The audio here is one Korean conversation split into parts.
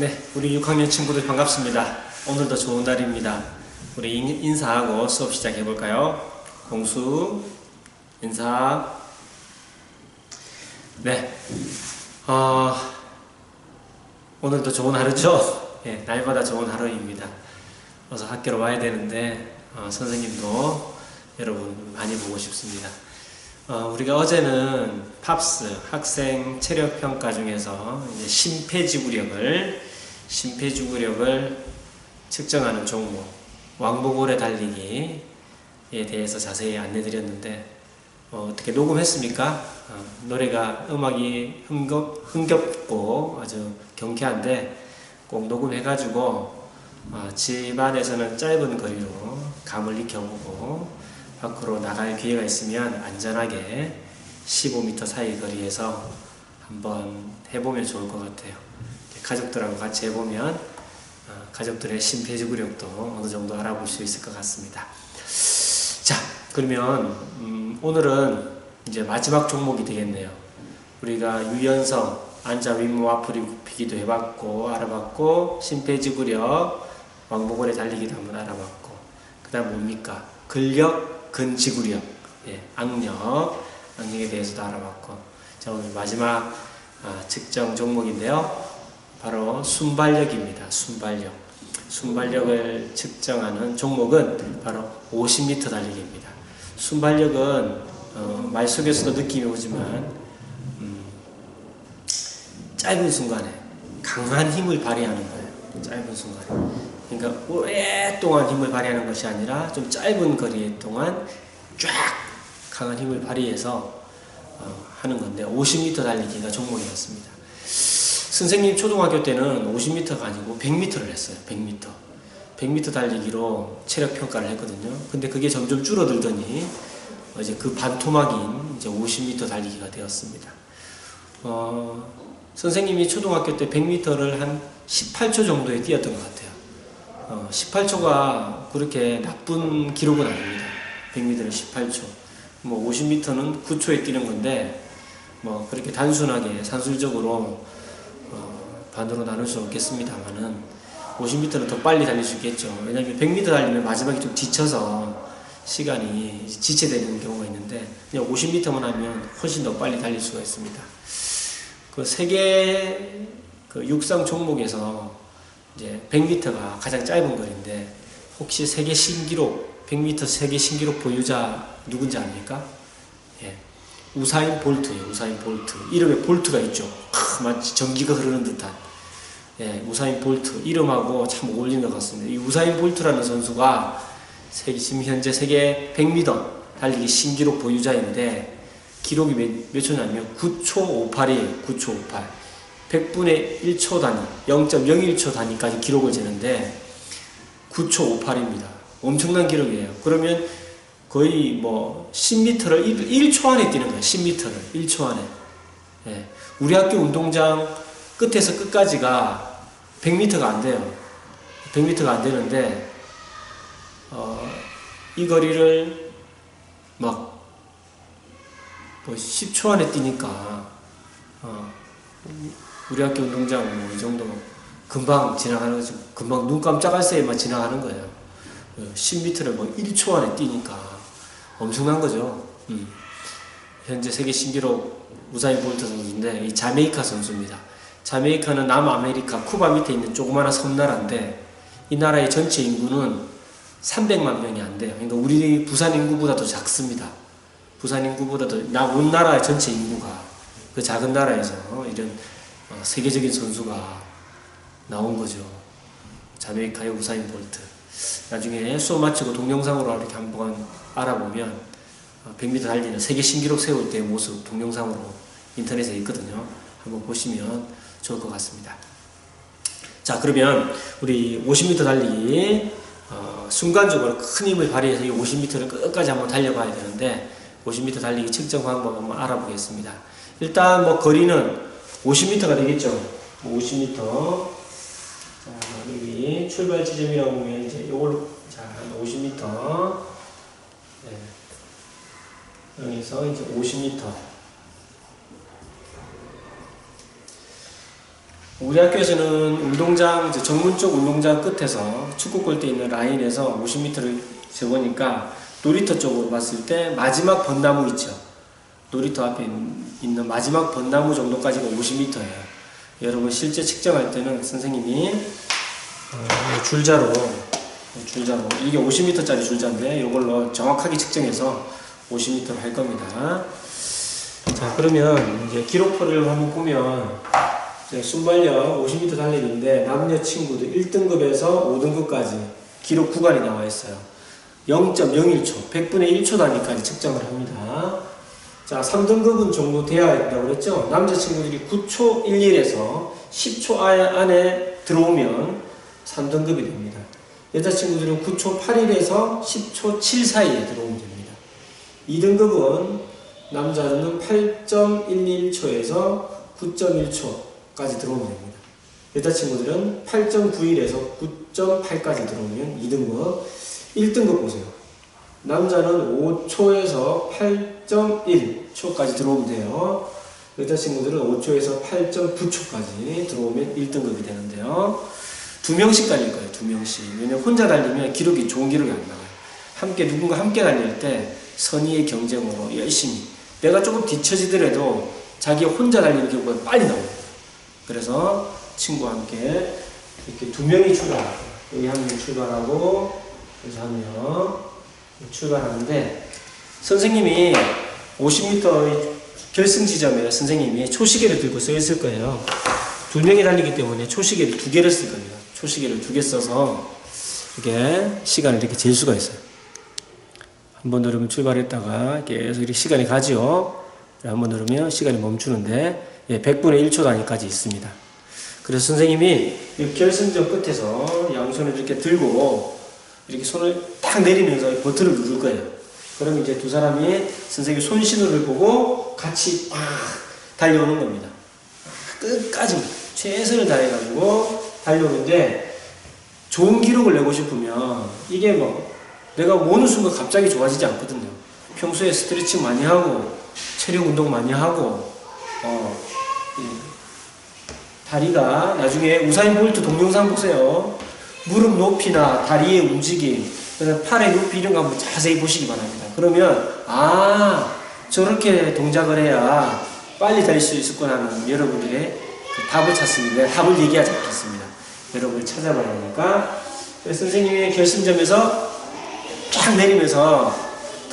네, 우리 6학년 친구들 반갑습니다. 오늘도 좋은 날입니다. 우리 인- 인사하고 수업 시작해 볼까요? 공수, 인사. 네, 어, 오늘도 좋은 하루죠? 예, 날마다 좋은 하루입니다. 어서 학교로 와야 되는데, 어, 선생님도 여러분 많이 보고 싶습니다. 어, 우리가 어제는 팝스 학생 체력 평가 중에서 심폐지구력을 심폐지구력을 측정하는 종목 왕복오래 달리기에 대해서 자세히 안내드렸는데 어, 떻게 녹음했습니까? 어, 노래가 음악이 흥겹, 흥겹고 아주 경쾌한데 꼭 녹음해가지고 어, 집안에서는 짧은 거리로 감을 익혀보고 밖으로 나갈 기회가 있으면 안전하게 15m 사이 거리에서 한번 해보면 좋을 것 같아요. 가족들하고 같이 해보면 어, 가족들의 심폐지구력도 어느 정도 알아볼 수 있을 것 같습니다. 자, 그러면 음, 오늘은 이제 마지막 종목이 되겠네요. 우리가 유연성, 앉아 윗몸 앞으로 굽히기도 해봤고 알아봤고 심폐지구력, 왕복오래 달리기도 한번 알아봤고 그 다음 뭡니까? 근력, 근지구력, 예, 악력, 악력에 대해서도 알아봤고 자 오늘 마지막 아, 측정 종목인데요. 바로 순발력입니다. 순발력. 순발력을 측정하는 종목은 바로 50m 달리기입니다. 순발력은 어, 말 속에서도 느낌이 오지만 음, 짧은 순간에 강한 힘을 발휘하는 거예요. 짧은 순간에. 그러니까 오랫동안 힘을 발휘하는 것이 아니라 좀 짧은 거리 동안 쫙 강한 힘을 발휘해서 어, 하는 건데 50m 달리기가 종목이었습니다. 선생님 초등학교 때는 50m가 아니고 100m를 했어요. 100m. 100m 달리기로 체력 평가를 했거든요. 근데 그게 점점 줄어들더니 이제 그 반토막인 이제 50m 달리기가 되었습니다. 어, 선생님이 초등학교 때 100m를 한 18초 정도에 뛰었던 것 같아요. 어, 18초가 그렇게 나쁜 기록은 아닙니다. 100m를 18초. 뭐 50m는 9초에 뛰는 건데 뭐 그렇게 단순하게 산술적으로 어, 반으로 나눌 수는 없겠습니다만은 50m는 더 빨리 달릴 수 있겠죠. 왜냐하면 100m 달리면 마지막에 좀 지쳐서 시간이 지체되는 경우가 있는데 그냥 50m만 하면 훨씬 더 빨리 달릴 수가 있습니다. 그 세계 그 육상 종목에서 이제 100m가 가장 짧은 거리인데 혹시 세계 신기록 100m 세계 신기록 보유자 누군지 압니까? 예. 우사인 볼트예요. 우사인 볼트. 이름에 볼트가 있죠. 크, 마치 전기가 흐르는 듯한. 예, 우사인 볼트. 이름하고 참 어울리는 것 같습니다. 이 우사인 볼트라는 선수가 세계, 지금 현재 세계 100m 달리기 신기록 보유자인데 기록이 몇, 몇 초냐 면 9초 58이에요. 9초 58. 100분의 1초 단위, 0.01초 단위까지 기록을 재는데 9초 58입니다. 엄청난 기록이에요. 그러면 거의 뭐 10m를 1, 초 안에 뛰는 거예요. 10m를 1초 안에. 예. 우리 학교 운동장 끝에서 끝까지가 100m가 안 돼요. 100m가 안 되는데 어, 이 거리를 막 뭐 10초 안에 뛰니까 어, 우리 학교 운동장 뭐 이 정도 금방 지나가는 거지 금방 눈 깜짝할 새에만 지나가는 거예요. 10m를 뭐 1초 안에 뛰니까 엄청난 거죠. 음. 현재 세계 신기록 우사인 볼트 선수인데 이 자메이카 선수입니다. 자메이카는 남아메리카 쿠바 밑에 있는 조그마한 섬나라인데 이 나라의 전체 인구는 300만 명이 안 돼요. 그러니까 우리 부산 인구보다 더 작습니다. 부산 인구보다 더, 나, 온 나라의 전체 인구가 그 작은 나라에서 이런 어, 세계적인 선수가 나온 거죠. 자메이카의 우사인 볼트. 나중에 수업 마치고 동영상으로 이렇게 한번 알아보면 100m 달리는 세계 신기록 세울 때의 모습 동영상으로 인터넷에 있거든요. 한번 보시면 좋을 것 같습니다. 자, 그러면 우리 50m 달리기 어, 순간적으로 큰 힘을 발휘해서 이 50m를 끝까지 한번 달려봐야 되는데 50m 달리기 측정 방법 한번 알아보겠습니다. 일단 뭐 거리는 50m가 되겠죠. 50m. 출발 지점이라고 보면 이제 요걸로 자, 50m. 네. 여기서 이제 50m. 우리 학교에서는 운동장, 이제 정문 쪽 운동장 끝에서 축구 골대 있는 라인에서 50m를 재보니까 놀이터 쪽으로 봤을 때 마지막 벚나무 있죠. 놀이터 앞에 있는 마지막 벚나무 정도까지가 50m예요. 여러분 실제 측정할 때는 선생님이 어, 줄자로 줄자로 이게 50m짜리 줄자인데 이걸로 정확하게 측정해서 50m로 할 겁니다. 자 그러면 이제 기록표를 한번 보면 순발력 50m 달리기인데 남녀 친구들 1등급에서 5등급까지 기록 구간이 나와 있어요. 0.01초, 100분의 1초 단위까지 측정을 합니다. 자, 3등급은 정도 돼야 된다고 그랬죠? 남자 친구들이 9초 11에서 10초 안에 들어오면 3등급이 됩니다. 여자 친구들은 9초 81에서 10초 7 사이에 들어오면 됩니다. 2등급은 남자는 8.11초에서 9.1초까지 들어오면 됩니다. 여자 친구들은 8.91에서 9.8까지 들어오면 2등급. 1등급 보세요. 남자는 5초에서 8.1초까지 들어오면 돼요. 여자 친구들은 5초에서 8.9초까지 들어오면 1등급이 되는데요. 두 명씩 달릴 거예요. 두 명씩. 왜냐면 혼자 달리면 기록이 좋은 기록이 안 나와요. 함께 누군가 함께 달릴 때 선의의 경쟁으로 열심히 내가 조금 뒤처지더라도 자기 혼자 달리는 기록보다 빨리 나옵니다. 그래서 친구와 함께 이렇게 두 명이 출발하고 여기 한 명 출발하고 그래서 한 명 출발하는데 선생님이 50m 결승 지점에 선생님이 초시계를 들고 서 있을 거예요. 두 명이 달리기 때문에 초시계를 두 개를 쓸 겁니다. 초시계를 두 개 써서 이렇게 시간을 이렇게 잴 수가 있어요. 한 번 누르면 출발했다가 계속 이렇게 시간이 가죠. 한번 누르면 시간이 멈추는데 예, 100분의 1초 단위까지 있습니다. 그래서 선생님이 이 결승전 끝에서 양손을 이렇게 들고 이렇게 손을 딱 내리면서 버튼을 누를 거예요. 그럼 이제 두 사람이 선생님 손 신호를 보고 같이 막 달려오는 겁니다. 끝까지 최선을 다해가지고 달려오는데 좋은 기록을 내고 싶으면 이게 뭐 내가 모는 순간 갑자기 좋아지지 않거든요. 평소에 스트레칭 많이 하고 체력 운동 많이 하고 어, 이 다리가 나중에 우사인 볼트 동영상 보세요. 무릎 높이나 다리의 움직임, 팔의 높이 이런 거 한번 자세히 보시기 바랍니다. 그러면 아 저렇게 동작을 해야 빨리 달릴 수 있었구나 하는 여러분들의 그 답을 찾습니다. 답을 얘기하지 않겠습니다. 여러분을 찾아봐야 하니까 선생님의 결승점에서 쫙 내리면서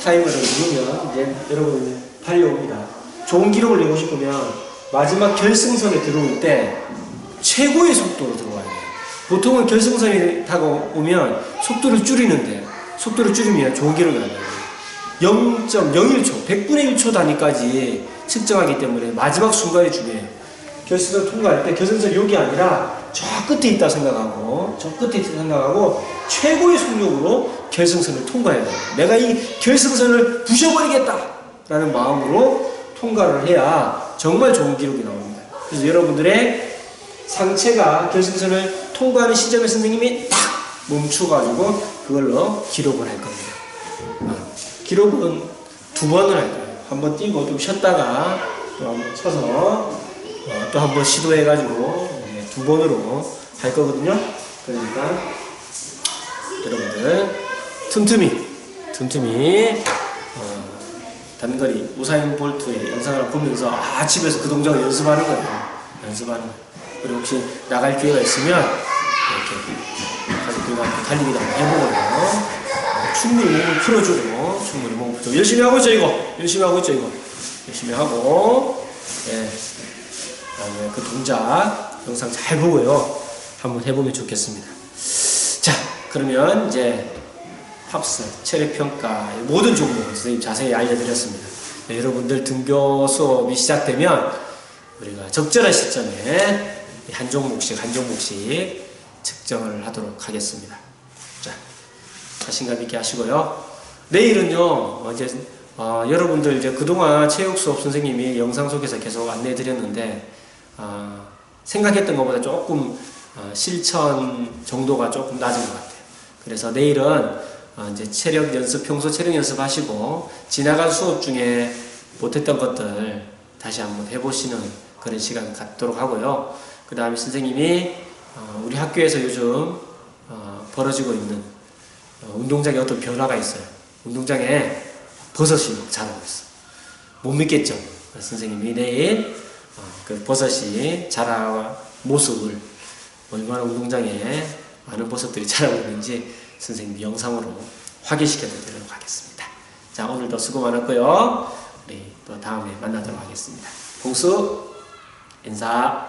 타이머를 누르면 이제 여러분 달려옵니다. 좋은 기록을 내고 싶으면 마지막 결승선에 들어올 때 최고의 속도로 들어와야 돼요. 보통은 결승선에 타고 오면 속도를 줄이는데 속도를 줄이면 좋은 기록이 안 나요. 0.01초, 100분의 1초 단위까지 측정하기 때문에 마지막 순간이 중요해요. 결승선 통과할 때 결승선 여기 아니라 저 끝에 있다 생각하고 저 끝에 있다 생각하고 최고의 속력으로 결승선을 통과해야 돼요. 내가 이 결승선을 부셔버리겠다라는 마음으로 통과를 해야 정말 좋은 기록이 나옵니다. 그래서 여러분들의 상체가 결승선을 통과하는 시점에 선생님이 딱 멈춰가지고 그걸로 기록을 할 겁니다. 아, 기록은 두 번을 할 거예요. 한 번 뛰고 좀 쉬었다가 또 한 번 쳐서 어, 또 한번 시도해가지고 네, 두 번으로 할 거거든요. 그러니까 여러분들 틈틈이 틈틈이 어, 단거리 우사인 볼트의 영상을 보면서 아 집에서 그 동작을 연습하는 거예요. 연습하는 거예요. 그리고 혹시 나갈 기회가 있으면 이렇게 가족들과 달리기도 한번 해보고요. 어, 충분히 몸을 풀어주고 충분히 몸을 풀어주고 열심히 하고 있죠 이거 열심히 하고 있죠 이거 열심히 하고 예. 다음에 그 동작 영상 잘 보고요 한번 해보면 좋겠습니다. 자 그러면 이제 팝스, 체력평가 모든 종목 선생님 자세히 알려드렸습니다. 네, 여러분들 등교 수업이 시작되면 우리가 적절한 시점에 한 종목씩 한 종목씩 측정을 하도록 하겠습니다. 자 자신감 있게 하시고요. 내일은요 어, 이제 어, 여러분들 이제 그동안 체육 수업 선생님이 영상 속에서 계속 안내해 드렸는데 어, 생각했던 것보다 조금 어, 실천 정도가 조금 낮은 것 같아요. 그래서 내일은 어, 이제 체력 연습, 평소 체력 연습하시고 지나간 수업 중에 못했던 것들 다시 한번 해보시는 그런 시간 갖도록 하고요. 그 다음에 선생님이 어, 우리 학교에서 요즘 어, 벌어지고 있는 어, 운동장에 어떤 변화가 있어요. 운동장에 버섯이 막 자라고 있어. 못 믿겠죠. 선생님이 내일 어, 어, 그 버섯이 자라와 모습을 얼마나 운동장에 많은 버섯들이 자라고 있는지 선생님 영상으로 확인시켜 드리도록 하겠습니다. 자 오늘도 수고 많았고요. 우리 또 다음에 만나도록 하겠습니다. 봉수 인사